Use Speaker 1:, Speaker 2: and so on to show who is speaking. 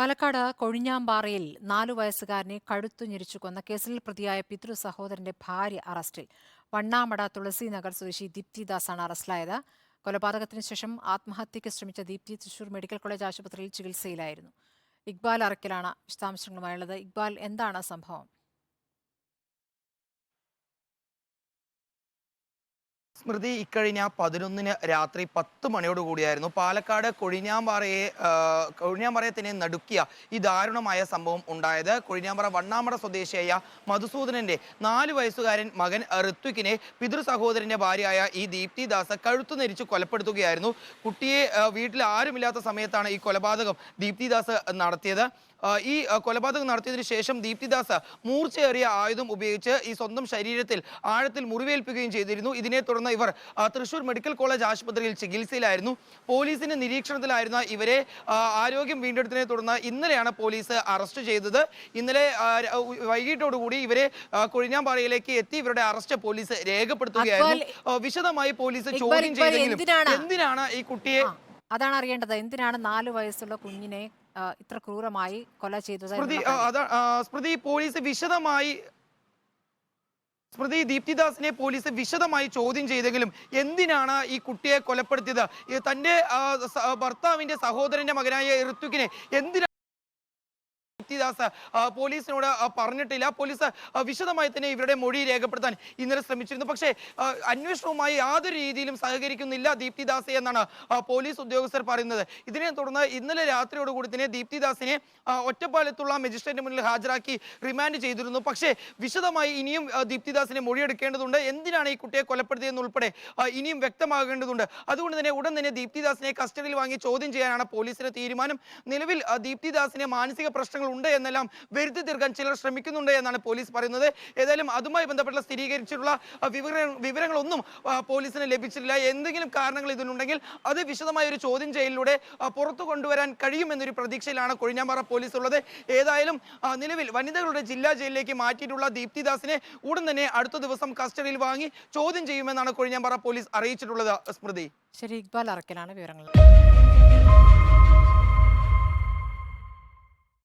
Speaker 1: പാലക്കാട് കൊഴിഞ്ഞാമ്പാറയിൽ നാലു വയസ്സുകാരനെ കഴുത്തു ഞെരിച്ചു കൊന്ന കേസിൽ പ്രതിയായ പിതൃ സഹോദരന്റെ ഭാര്യ അറസ്റ്റിൽ. വണ്ണാമട തുളസി നഗർ സ്വദേശി ദീപ്തിദാസാണ് അറസ്റ്റിലായത്. കൊലപാതകത്തിന് ശേഷം ആത്മഹത്യയ്ക്ക് ശ്രമിച്ച ദീപ്തി തൃശൂർ മെഡിക്കൽ കോളേജ് ആശുപത്രിയിൽ ചികിത്സയിലായിരുന്നു. ഇക്ബാൽ അറക്കലാണ് വിശദാംശങ്ങളുമായുള്ളത്. ഇക്ബാൽ എന്താണ് സംഭവം?
Speaker 2: സ്മൃതി ഇക്കഴിഞ്ഞ പതിനൊന്നിന് രാത്രി പത്ത് മണിയോട് കൂടിയായിരുന്നു പാലക്കാട് കൊഴിഞ്ഞാമ്പാറയെ കൊഴിഞ്ഞാമ്പാറയെ തന്നെ നടുക്കിയ ഈ ദാരുണമായ സംഭവം ഉണ്ടായത്. കൊഴിഞ്ഞാമ്പാറ വണ്ണാമ്പറ സ്വദേശിയായ മധുസൂദനന്റെ നാല് വയസ്സുകാരൻ മകൻ ഋത്വിക്കിനെ പിതൃ സഹോദരന്റെ ഭാര്യയായ ഈ ദീപ്തി ദാസ് കഴുത്തു നെരിച്ച് കൊലപ്പെടുത്തുകയായിരുന്നു. കുട്ടിയെ വീട്ടിൽ ആരുമില്ലാത്ത സമയത്താണ് ഈ കൊലപാതകം ദീപ്തി ദാസ് നടത്തിയത് ഈ കൊലപാതകം നടത്തിയതിനു ശേഷം ദീപ്തിദാസ് മൂർച്ചയേറിയ ആയുധം ഉപയോഗിച്ച് ഈ സ്വന്തം ശരീരത്തിൽ ആഴത്തിൽ മുറിവേൽപ്പിക്കുകയും ചെയ്തിരുന്നു. ഇതിനെ തുടർന്ന് ഇവർ. തൃശൂർ മെഡിക്കൽ കോളേജ് ആശുപത്രിയിൽ ചികിത്സയിലായിരുന്നു. പോലീസിന്റെ നിരീക്ഷണത്തിലായിരുന്ന ഇവരെ ആരോഗ്യം വീണ്ടെടുത്തതിനെ തുടർന്ന് ഇന്നലെയാണ് പോലീസ് അറസ്റ്റ് ചെയ്തത്. ഇന്നലെ വൈകിട്ടോടുകൂടി ഇവരെ കൊഴിഞ്ഞാമ്പാറയിലേക്ക് എത്തി. ഇവരുടെ അറസ്റ്റ് പോലീസ് രേഖപ്പെടുത്തുകയായിരുന്നു. വിശദമായി പോലീസ് ചോദ്യം ചെയ്തെങ്കിലും
Speaker 1: എന്തിനാണ്?
Speaker 2: ഈ കുട്ടിയെ
Speaker 1: അതാണ് അറിയേണ്ടത്. എന്തിനാണ് നാല് വയസ്സുള്ള കുഞ്ഞിനെ ഇത്ര ക്രൂരമായി കൊല ചെയ്തത്
Speaker 2: സ്മൃതി പോലീസ് വിശദമായി സ്മൃതി ദീപ്തിദാസിനെ പോലീസ് വിശദമായി ചോദ്യം ചെയ്തെങ്കിലും എന്തിനാണ് ഈ കുട്ടിയെ കൊലപ്പെടുത്തിയത്? തന്റെ തന്റെ സഹോദരന്റെ മകനായ ഋത്വിക്കിനെ എന്തിനാണ് ദീപ്തിദാസ് ആ, പോലീസിനോട് പറഞ്ഞിട്ടില്ല. പോലീസ് വിശദമായി തന്നെ ഇവരുടെ മൊഴി രേഖപ്പെടുത്താൻ ഇന്നലെ ശ്രമിച്ചിരുന്നു. പക്ഷേ അന്വേഷണവുമായി യാതൊരു രീതിയിലും സഹകരിക്കുന്നില്ല ദീപ്തിദാസ് എന്നാണ് പോലീസ് ഉദ്യോഗസ്ഥർ പറയുന്നത്. ഇതിനെ തുടർന്ന് ഇന്നലെ രാത്രിയോടുകൂടി തന്നെ ദീപ്തിദാസിനെ ഒറ്റപ്പാലത്തുള്ള മജിസ്ട്രേറ്റ് മുന്നിൽ ഹാജരാക്കി റിമാൻഡ് ചെയ്തിരുന്നു. പക്ഷേ വിശദമായി ഇനിയും ദീപ്തിദാസിനെ മൊഴിയെടുക്കേണ്ടതുണ്ട്. എന്തിനാണ് ഈ കുട്ടിയെ കൊലപ്പെടുത്തിയെന്നുൾപ്പെടെ ഇനിയും വ്യക്തമാകേണ്ടതുണ്ട്. അതുകൊണ്ട് തന്നെ ഉടൻ തന്നെ ദീപ്തിദാസിനെ കസ്റ്റഡിയിൽ വാങ്ങി ചോദ്യം ചെയ്യാനാണ് പോലീസിന്റെ തീരുമാനം. നിലവിൽ ദീപ്തിദാസിന് മാനസിക പ്രശ്നങ്ങൾ ഉണ്ട് എന്നെല്ലാം വരുത്തി തീർക്കാൻ ചിലർ ശ്രമിക്കുന്നുണ്ട് എന്നാണ് പോലീസ് പറയുന്നത്. ഏതായാലും അതുമായി ബന്ധപ്പെട്ട സ്ഥിരീകരിച്ചിട്ടുള്ള വിവര വിവരങ്ങളൊന്നും പോലീസിന് ലഭിച്ചിട്ടില്ല. എന്തെങ്കിലും കാരണങ്ങൾ ഇതിനുണ്ടെങ്കിൽ അത് വിശദമായ ഒരു ചോദ്യം ചെയ്യലിലൂടെ പുറത്തു കൊണ്ടുവരാൻ കഴിയുമെന്നൊരു പ്രതീക്ഷയിലാണ് കൊഴിഞ്ഞാമ്പാറ പോലീസ് ഉള്ളത് ഏതായാലും നിലവിൽ വനിതകളുടെ ജില്ലാ ജയിലിലേക്ക് മാറ്റിയിട്ടുള്ള ദീപ്തിദാസിനെ ഉടൻ തന്നെ അടുത്ത ദിവസം കസ്റ്റഡിയിൽ വാങ്ങി ചോദ്യം ചെയ്യുമെന്നാണ് കൊഴിഞ്ഞാമ്പാറ പോലീസ് അറിയിച്ചിട്ടുള്ളത്. സ്മൃതി.
Speaker 1: ശരി ഇക്ബാൽ അറക്കലാണ് വിവരങ്ങൾ.